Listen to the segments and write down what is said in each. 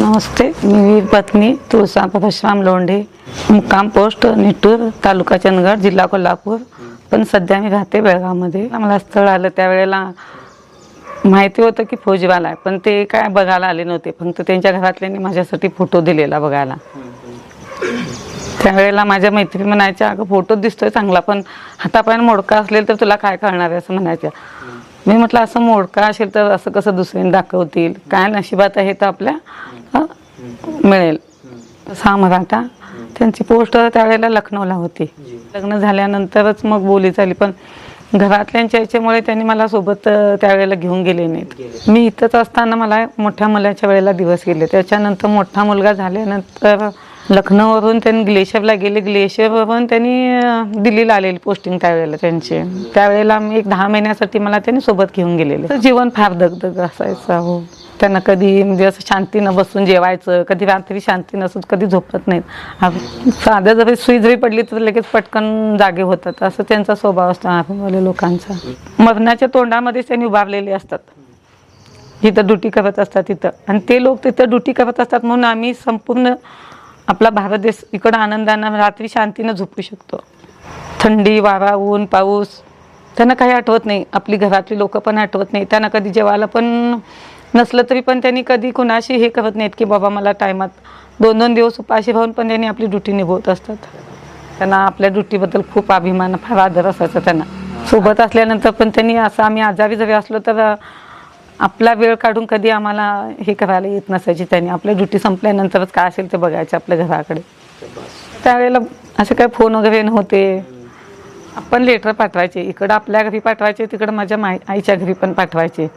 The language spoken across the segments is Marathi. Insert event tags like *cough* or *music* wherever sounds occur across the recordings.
नमस्ते मी वीर पत्नी तुळसा परशुराम लोंढे. मुक्काम पोस्ट निटूर तालुका चंदगड जिल्हा कोल्हापूर. पण सध्या मी राहते बेळगावमध्ये. मला स्थळ आलं त्यावेळेला माहिती होतं की फौजीवाला आहे. पण ते काय बघायला आले नव्हते. फक्त त्यांच्या घरातल्यांनी माझ्यासाठी फोटो दिलेला बघायला. त्यावेळेला माझ्या मैत्री म्हणायच्या अगं फोटो दिसतोय चांगला पण हातापायानं मोडका असेल तर तुला काय कळणार आहे? असं म्हणायच्या. मी म्हटलं असं मोडका असेल तर असं कसं दुसऱ्याने दाखवतील? काय नशिबात आहे तर आपल्या मिळेल. सहा मराठा. त्यांची पोस्ट त्यावेळेला लखनौला होती. लग्न झाल्यानंतरच मग बोली झाली पण घरातल्यांच्या याच्यामुळे त्यांनी मला सोबत त्यावेळेला घेऊन गेले नाहीत. मी इथंच असताना मला मोठ्या मुलाच्या वेळेला दिवस गेले. त्याच्यानंतर मोठा मुलगा झाल्यानंतर लखनौवरून त्यांनी ग्लेशियरला गेले. ग्लेशियरवरून त्यांनी दिल्लीला आलेली पोस्टिंग त्यावेळेला त्यांची. त्यावेळेला मी एक दहा महिन्यासाठी मला त्यांनी सोबत घेऊन गेलेले. तर जीवन फार दगदग असायचं हो त्यांना कधी म्हणजे असं शांतीनं बसून जेवायचं कधी रात्री शांती नसून कधी झोपत नाहीत. साध्या जरी सुई जरी पडली तर लगेच पटकन जागे होतात. असं त्यांचा स्वभाव असतो आर्मीवाल्या लोकांचा. मरणाच्या तोंडामध्येच त्यांनी उभारलेले असतात. जिथं ड्युटी करत असतात तिथं. आणि ते लोक तिथं ड्युटी करत असतात म्हणून आम्ही संपूर्ण आपला भारत देश इकडं आनंदानं रात्री शांतीनं झोपू शकतो. थंडी वारा ऊन पाऊस त्यांना काही आठवत नाही. आपली घरातली लोक पण आठवत नाही. त्यांना कधी जेवायला पण नसलं तरी पण त्यांनी कधी कुणाशी हे करत नाहीत की बाबा मला टायमात दोन दोन दिवस उपाशी राहून पण त्यांनी आपली ड्युटी निभवत असतात. त्यांना आपल्या ड्युटीबद्दल खूप अभिमान फार आदर असायचा त्यांना. सोबत असल्यानंतर पण त्यांनी असं आम्ही आजारी जरी असलो तर आपला वेळ काढून कधी आम्हाला हे करायला येत नसायची त्यांनी. आपल्या ड्युटी संपल्यानंतरच काय असेल ते बघायचे आपल्या घराकडे. त्यावेळेला असे काय फोन वगैरे नव्हते. आपण लेटर पाठवायचे. इकडं आपल्या घरी पाठवायचे तिकडं माझ्या माई आईच्या घरी पण पाठवायचे.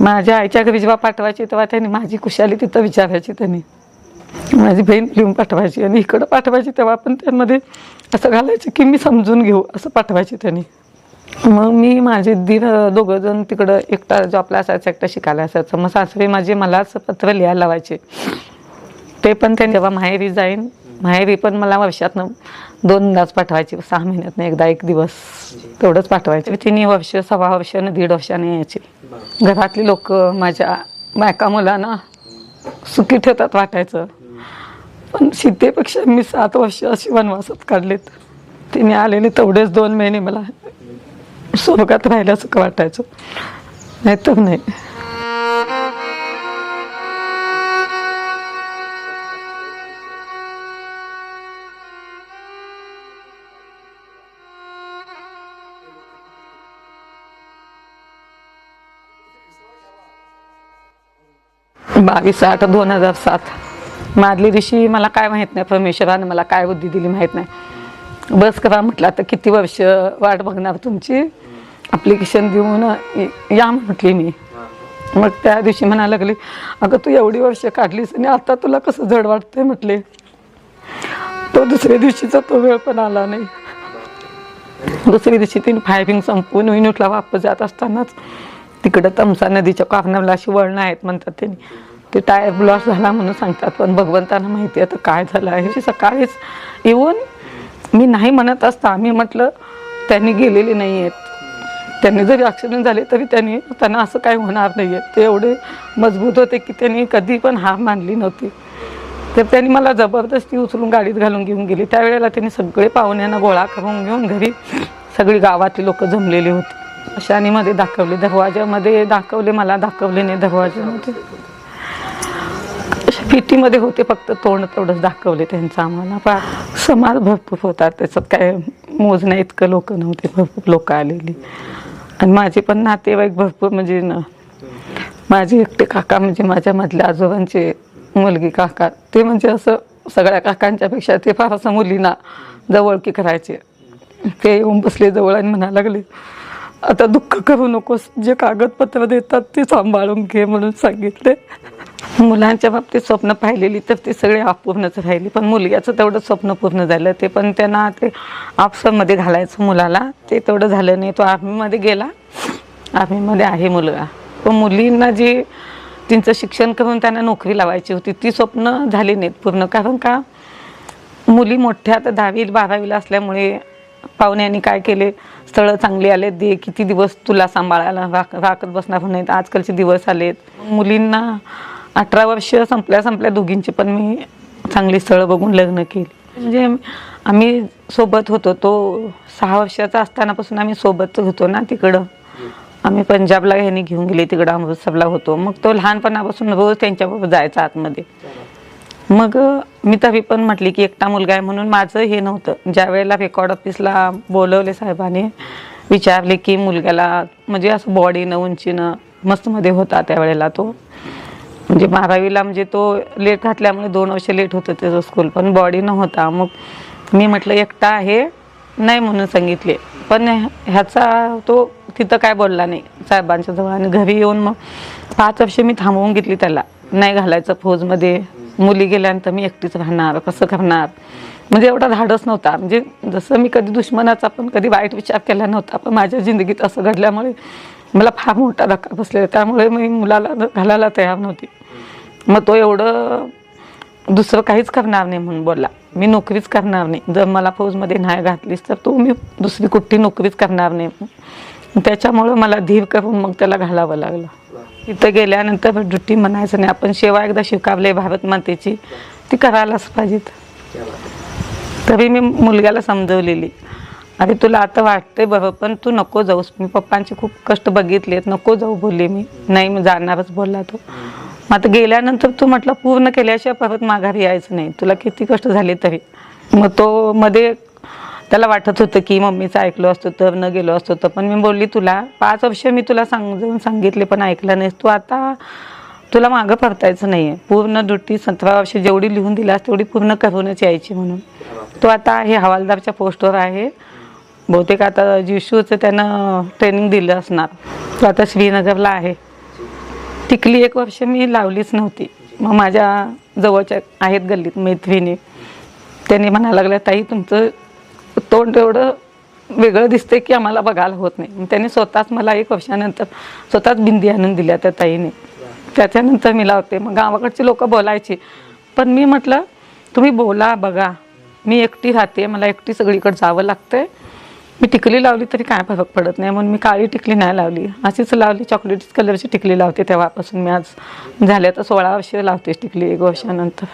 माझ्या आईच्या घरी जेव्हा पाठवायचे तेव्हा त्यांनी माझी कुशाली तिथं विचारायची त्यांनी. माझी बहीण लिहून पाठवायची आणि इकडं पाठवायची तेव्हा पण त्यामध्ये असं घालायचं की मी समजून घेऊ असं पाठवायची त्यांनी. मग मी माझे दीर दोघं जण तिकडं एकटा जॉबला असायचं एकटा शिकायला असायचं. मग सासरे माझे मलाच पत्र लिहायला लावायचे. ते पण त्यांनी जेव्हा माहेरी जाईन. माहेरी पण मला वर्षातनं दोनदाच पाठवायचे. सहा महिन्यातनं एकदा एक दिवस तेवढंच पाठवायचे. तिन्ही वर्ष सव्वा वर्षानं दीड वर्षाने यायचे. घरातली लोक माझ्या बायका मुलांना सुखी ठेवतात वाटायचं. पण सीतेपेक्षा मी सात वर्ष अशी वनवासात काढलेत. तिने आलेले तेवढेच दोन महिने मला स्वर्गात राहिल्यासारखं वाटायचं. नाही तर नाही. बावीस आठ दोन हजार सात. माधली दिवशी मला काय माहीत नाही परमेश्वराने मला काय बुद्धी दिली माहीत नाही. बस करा म्हटलं. आता किती वर्ष वाट बघणार तुमची? अप्लिकेशन देऊन या म्हटली मी. मग त्या दिवशी म्हणा लागली अगं तू एवढी वर्ष काढलीस आणि आता तुला कसं जड वाटतंय? म्हटले. तो दुसऱ्या दिवशीचा तो वेळ पण आला नाही. दुसऱ्या दिवशी तिने फायरिंग संपवून विनुटला वापस जात असतानाच तिकडं तमसा नदीच्या कॉर्नरला अशी वळणं आहेत म्हणतात त्यांनी ते टायर ब्लॉस झाला म्हणून सांगतात. पण भगवंतांना माहिती आहे आता काय झालं आहे. अशी सकाळीच येऊन मी नाही म्हणत असता मी म्हटलं त्यांनी गेलेले नाही आहेत त्यांनी जरी ॲक्सिडेंट झाले तरी त्यांनी त्यांना असं काही होणार नाही आहे ते एवढे मजबूत होते की त्यांनी कधी पण हार मानली नव्हती. तर त्यांनी मला जबरदस्ती उचलून गाडीत घालून घेऊन गेली. त्यावेळेला त्यांनी सगळे पाहुण्यांना गोळा करून घेऊन घरी सगळी गावातली लोक जमलेली होती. अशानीमध्ये दाखवले. दरवाजामध्ये दाखवले मला दाखवले नाही दरवाजामध्ये पेटीमध्ये होते फक्त तोंड तेवढंच दाखवले त्यांचं आम्हाला. पण समाज भरपूर होता त्याच्यात काय मोजण्या इतकं लोक नव्हते भरपूर लोक आलेली. आणि माझे पण नातेवाईक भरपूर म्हणजे ना माझे एकटे काका म्हणजे माझ्या मधल्या आजोबांचे मुलगी काका ते म्हणजे असं सगळ्या काकांच्या पेक्षा ते फार असं मुलींना जवळकी करायचे. ते येऊन बसले जवळ आणि म्हणा लागले आता दुःख करू नकोस जे कागदपत्र देतात ते सांभाळून घे म्हणून सांगितले. मुलांच्या बाबतीत स्वप्न पाहिलेली तर ते सगळे अपूर्णच राहिली. पण मुलग्याचं तेवढं स्वप्न पूर्ण झालं. ते पण त्यांना ते ऑप्शनमध्ये घालायचं मुलाला. ते तेवढं झालं नाही. तो आर्मीमध्ये गेला. आर्मीमध्ये आहे मुलगा. पण मुलींना जी त्यांचं शिक्षण करून त्यांना नोकरी लावायची होती ती स्वप्न झाली नाहीत पूर्ण. कारण का? मुली मोठ्या आता दहावी बारावीला असल्यामुळे पाहुण्यांनी काय केले? स्थळं चांगली आले दे. किती दिवस तुला सांभाळायला राख राखत बसणार नाहीत आजकालचे दिवस आलेत. मुलींना अठरा वर्ष संपल्या संपल्या दोघींची पण मी चांगली स्थळं बघून लग्न केली. म्हणजे आम्ही सोबत होतो तो सहा वर्षाचा असतानापासून आम्ही सोबत होतो ना तिकडं. आम्ही पंजाबला ह्यांनी घेऊन गेले तिकडं अमृतसरला होतो. मग तो लहानपणापासून रोज त्यांच्याबरोबर जायचा आतमध्ये. मग मी तरी पण म्हटली की एकटा मुलगा आहे म्हणून माझं हे नव्हतं. ज्या वेळेला रेकॉर्ड ऑफिसला बोलवले साहेबाने विचारले की मुलग्याला म्हणजे असं बॉडीनं उंचीनं मस्तमध्ये होता त्यावेळेला तो. म्हणजे बारावीला म्हणजे तो लेट घातल्यामुळे दोन वर्ष लेट होतं त्याचं स्कूल पण बॉडी नव्हता. मग मी म्हटलं एकटा आहे नाही म्हणून सांगितले. पण ह्याचा तो तिथं काय बोलला नाही. साहेबांच्या जवळ आणि घरी येऊन मग पाच वर्ष मी थांबवून घेतली त्याला. नाही घालायचं फौजमध्ये मुली गेल्यानंतर मी एकटीच राहणार कसं करणार? म्हणजे एवढा धाडस नव्हता. म्हणजे जसं मी कधी दुश्मनाचा पण कधी वाईट विचार केला नव्हता पण माझ्या जिंदगीत असं घडल्यामुळे मला फार मोठा धक्का बसलेला त्यामुळे मी मुलाला घालायला तयार नव्हती. मग तो एवढं दुसरं काहीच करणार नाही म्हणून बोलला. मी नोकरीच करणार नाही. जर मला फौजमध्ये नाही घातलीस तर तो मी दुसरी कुठली नोकरीच करणार नाही. त्याच्यामुळं मला धीर करून मग त्याला घालावं लागलं. तिथं गेल्यानंतर ड्युटी म्हणायचं नाही. आपण सेवा एकदा शिकावले भारत मातेची. ती करायलाच पाहिजेत. तरी मी मुलग्याला समजवलेली. अरे तुला आता वाटतंय बरं पण तू नको जाऊस. मी पप्पांचे खूप कष्ट बघितलेत नको जाऊ बोलले मी. नाही मी जाणारच बोलला तो. मग आता गेल्यानंतर तू म्हटलं पूर्ण केल्याशिवाय परत माघारी यायचं नाही. तुला किती कष्ट झाले तरी. मग तो मध्ये त्याला वाटत होतं की मम्मीचं ऐकलो असतो तर न गेलो असतो तर. पण मी बोलली तुला पाच वर्ष मी तुला समजून सांगितले पण ऐकलं नाहीस. तू आता तुला मागं परतायचं नाही आहे पूर्ण ड्युटी सतरा वर्ष जेवढी लिहून दिलास तेवढी पूर्ण करूनच यायची म्हणून. तो आता आहे हवालदारच्या पोस्टवर आहे. बहुतेक आता जिशूचं त्यानं ट्रेनिंग दिलं असणार. तो आता श्रीनगरला आहे. टिकली एक वर्ष मी लावलीच नव्हती. मग माझ्या जवळच्या आहेत गल्लीत मैत्रिणी. त्यांनी म्हणायला लागल्या ताई तुमचं तोंड एवढं वेगळं दिसतंय की आम्हाला बघायला होत नाही. मग त्यांनी स्वतःच मला एक वर्षानंतर स्वतःच बिंदी आणून दिल्या त्या ताईने. त्याच्यानंतर मी लावते. मग गावाकडचे लोक बोलायचे. पण मी म्हटलं तुम्ही बोला बघा. मी एकटी राहते. मला एकटी सगळीकडे जावं लागतंय. मी टिकली लावली तरी काय फरक पडत नाही. म्हणून मी काळी टिकली नाही लावली. अशीच लावली चॉकलेट कलरची टिकली लावते तेव्हापासून मी आज. झाले तर सोळा वर्ष लावते टिकली एक वर्षानंतर.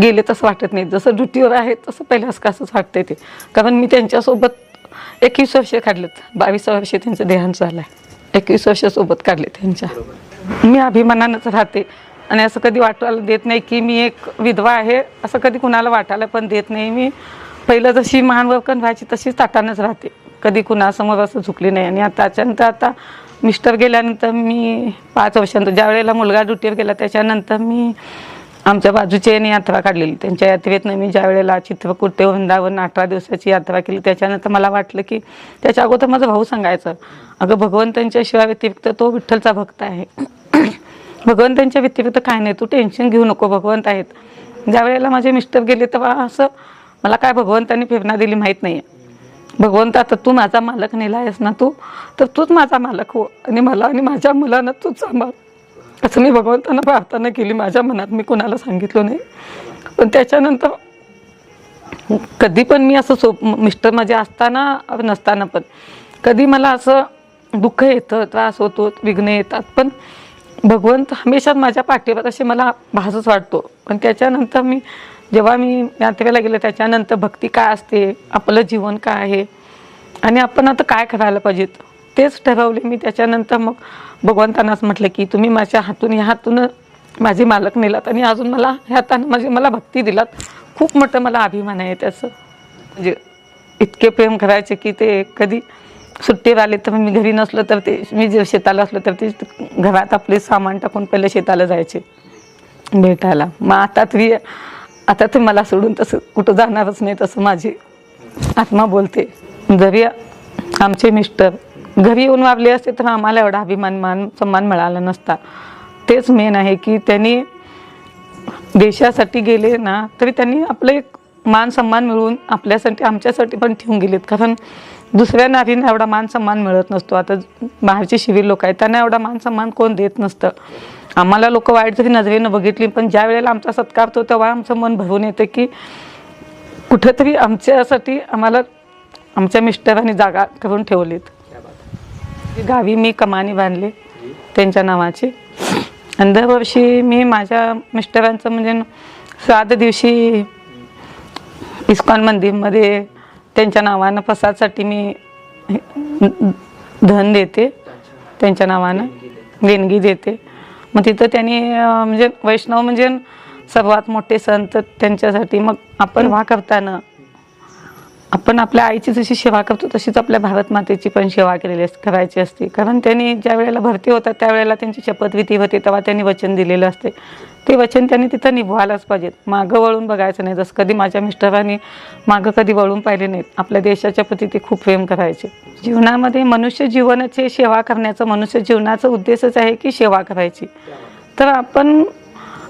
गेले तसं वाटत नाही. जसं ड्युटीवर आहे तसं पहिल्याच कसंच वाटते ते. कारण मी त्यांच्यासोबत एकवीस वर्ष काढलेत. बावीस वर्ष त्यांचं देहांत झालं आहे एकवीस वर्ष सोबत काढले त्यांच्या. मी अभिमानानंच राहते. आणि असं कधी वाटायला देत नाही की मी एक विधवा आहे. असं कधी कुणाला वाटायला पण देत नाही मी. पहिलं जशी महान वकन व्हायची तशीच ताटानंच राहते. कधी कुणासमोर असं झुकली नाही. आणि आता त्याच्यानंतर आता मिस्टर गेल्यानंतर मी पाच वर्षानंतर ज्या वेळेला मुलगा ड्युटीवर गेला त्याच्यानंतर मी आमच्या बाजूची यांनी यात्रा काढलेली. त्यांच्या यात्रेतनं मी ज्या वेळेला चित्रकूट ते वृंदावन अठरा दिवसाची यात्रा केली त्याच्यानंतर मला वाटलं की त्याच्या अगोदर माझा भाऊ सांगायचं अगं भगवंतांच्या शिवाय व्यतिरिक्त तो विठ्ठलचा भक्त आहे. *clears throat* भगवंतांच्या व्यतिरिक्त काय नाही तू टेन्शन घेऊ नको भगवंत आहेत. ज्या वेळेला माझे मिस्टर गेले तेव्हा असं मला काय भगवंतांनी प्रेरणा दिली माहीत नाही भगवंत आता तू माझा मालक नेला आहेस ना तू? तर तूच माझा मालक हो. आणि मला आणि माझ्या मुलांना तूच सांभाळ. असं मी भगवंतांना प्रार्थना केली. माझ्या मनात मी कोणाला सांगितलं नाही. पण त्याच्यानंतर कधी पण मी असं सो मिस्टर माझे असताना नसताना पण कधी मला असं दुःख येतं त्रास होतो विघ्न येतात. पण भगवंत हमेशा माझ्या पाठीवर असे मला भासच वाटतो. पण त्याच्यानंतर मी जेव्हा मी यात्रेला गेले त्याच्यानंतर भक्ती काय असते? आपलं जीवन काय आहे? आणि आपण आता काय करायला पाहिजेत? तेच ठरवले मी. त्याच्यानंतर मग भगवंतांनाच म्हटलं की तुम्ही माझ्या हातून ह्या हातून माझे मालक नेलात आणि अजून मला ह्या म्हणजे माझी मला भक्ती दिलात. खूप मोठं मला अभिमान आहे त्याचं. म्हणजे इतके प्रेम करायचे की ते कधी सुट्टीवर आले तर मी घरी नसलो तर ते मी जे शेताला असलो तर ते घरात आपले सामान टाकून पहिले शेताला जायचे भेटायला. मग आता तरी आता ते मला सोडून तसं कुठं जाणारच नाही तसं माझी आत्मा बोलते. जरी आमचे मिस्टर घरी येऊन वागले असते तर आम्हाला एवढा अभिमान मान सन्मान मिळाला नसता. तेच मेन आहे की त्यांनी देशासाठी गेले ना तरी त्यांनी आपलं एक मान सन्मान मिळवून आपल्यासाठी आमच्यासाठी पण ठेवून गेलेत. कारण दुसऱ्या नारींना एवढा मान सन्मान मिळत नसतो. आता बाहेरचे शिवीर लोक आहेत त्यांना एवढा मान सन्मान कोण देत नसतं. आम्हाला लोक वाईट जरी नजरेनं बघितली पण ज्या वेळेला आमचा सत्कार होतो तेव्हा आमचं मन भरून येतं की कुठेतरी आमच्यासाठी आम्हाला आमच्या मिस्टरांनी जागा करून ठेवलीत. गावी मी कमानी बांधले त्यांच्या नावाची. आणि दरवर्षी मी माझ्या मिस्टरांचं म्हणजे श्राद्ध दिवशी इस्कॉन मंदिरमध्ये त्यांच्या नावानं फसादसाठी मी धन देते. त्यांच्या नावानं देणगी देते. मग तिथं त्यांनी म्हणजे वैष्णव म्हणजे सर्वात मोठे संत त्यांच्यासाठी. मग आपण वा करताना आपण आपल्या आईची जशी सेवा करतो तशीच आपल्या भारत मातेची पण सेवा केलेली अस करायची असते. कारण त्यांनी ज्या वेळेला भरती होतात त्यावेळेला त्यांची शपथविधी होते तेव्हा त्यांनी वचन दिलेलं असते. ते वचन त्यांनी तिथं निभवायलाच पाहिजेत. मागं वळून बघायचं नाही. जसं कधी माझ्या मिस्टरांनी मागं कधी वळून पाहिले नाहीत. आपल्या देशाच्या प्रती ते खूप प्रेम करायचे. जीवनामध्ये मनुष्य जीवनाचे सेवा करण्याचं मनुष्य जीवनाचा उद्देशच आहे की सेवा करायची. तर आपण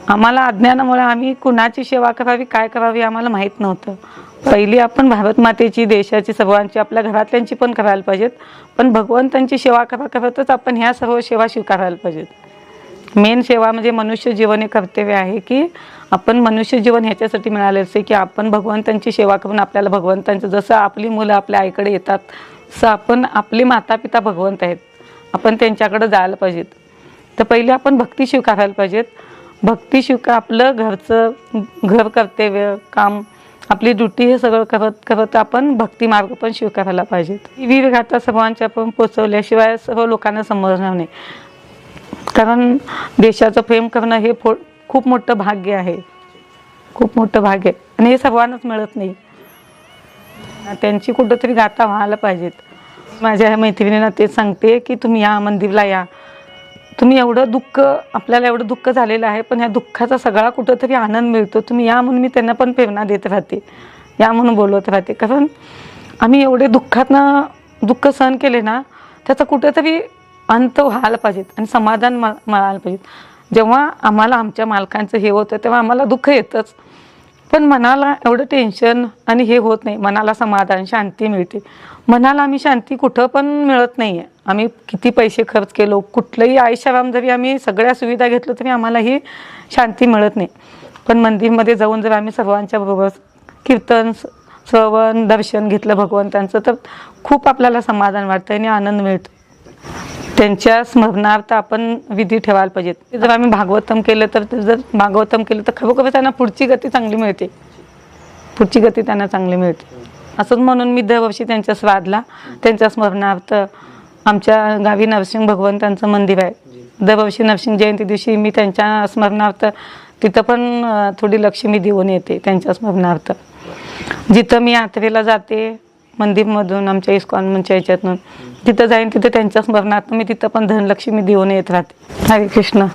आम्हाला अज्ञानामुळे आम्ही कुणाची सेवा करावी काय करावी आम्हाला माहीत नव्हतं. पहिली आपण भारत मातेची देशाची सर्वांची आपल्या घरातल्यांची पण करायला पाहिजेत. पण भगवंतांची सेवा करा करतच आपण ह्या सर्व सेवा स्वीकारायला पाहिजेत. मेन सेवा म्हणजे मनुष्य जीवन हे कर्तव्य आहे की आपण मनुष्य जीवन ह्याच्यासाठी मिळाले असते की आपण भगवंतांची सेवा करून आपल्याला भगवंतांचं जसं आपली मुलं आपल्या आईकडे येतात तसं आपण आपले माता पिता भगवंत आहेत. आपण त्यांच्याकडे जायला पाहिजेत. तर पहिले आपण भक्ती स्वीकारायला पाहिजेत. भक्ती स्वीकार आपलं घरचं घर कर्तव्य काम आपली ड्युटी हे सगळं करत करत आपण भक्ती मार्ग पण स्वीकारायला पाहिजेत. वीर गाथा सर्वांच्या आपण पोचवल्याशिवाय सर्व लोकांना समजणार नाही. कारण देशाचं प्रेम करणं हे फो खूप मोठं भाग्य आहे. खूप मोठं भाग्य आहे. आणि हे सर्वांनाच मिळत नाही. त्यांची कुठंतरी गाथा व्हायला पाहिजेत. माझ्या ह्या मैत्रिणींना ते सांगते की तुम्ही या मंदिरला या. तुम्ही एवढं दुःख आपल्याला एवढं दुःख झालेलं आहे पण ह्या दुःखाचा सगळा कुठंतरी आनंद मिळतो. तुम्ही या म्हणून मी त्यांना पण प्रेरणा देत राहते. या म्हणून बोलवत राहते. कारण आम्ही एवढे दुःखातनं दुःख सहन केले ना त्याचा कुठेतरी अंत व्हायला पाहिजेत आणि समाधान मा- मिळायला पाहिजेत. जेव्हा आम्हाला आमच्या मालकांचं हे होतं तेव्हा आम्हाला दुःख येतंच. पण मनाला एवढं टेन्शन आणि हे होत नाही. मनाला समाधान शांती मिळते. मनाला आम्ही शांती कुठं पण मिळत नाही आहे आम्ही किती पैसे खर्च केलो कुठलंही आयुष्याराम जरी आम्ही सगळ्या सुविधा घेतलो तरी आम्हाला ही शांती मिळत नाही. पण मंदिरमध्ये जाऊन जर आम्ही सर्वांच्या बरोबर कीर्तन श्रवण दर्शन घेतलं भगवंतांचं तर खूप आपल्याला समाधान वाटतं आणि आनंद मिळतो. त्यांच्या स्मरणार्थ आपण विधी ठेवायला पाहिजेत. जर आम्ही भागवतम केलं तर ते जर भागवतम केलं तर खरोखर त्यांना पुढची गती चांगली मिळते. पुढची गती त्यांना चांगली मिळते. असंच म्हणून मी दरवर्षी त्यांच्या स्वादला त्यांच्या स्मरणार्थ आमच्या गावी नरसिंह भगवंतांचं मंदिर आहे. दरवर्षी नरसिंह जयंती दिवशी मी त्यांच्या स्मरणार्थ तिथं पण थोडी लक्ष्मी देऊन येते त्यांच्या स्मरणार्थ. जिथं मी यात्रेला जाते मंदिरमधून आमच्या इस्कॉनच्या याच्यातून तिथं जाईन तिथं त्यांच्या स्मरणार्थ मी तिथं पण धनलक्ष्मी देऊन येत राहते. हरे कृष्ण.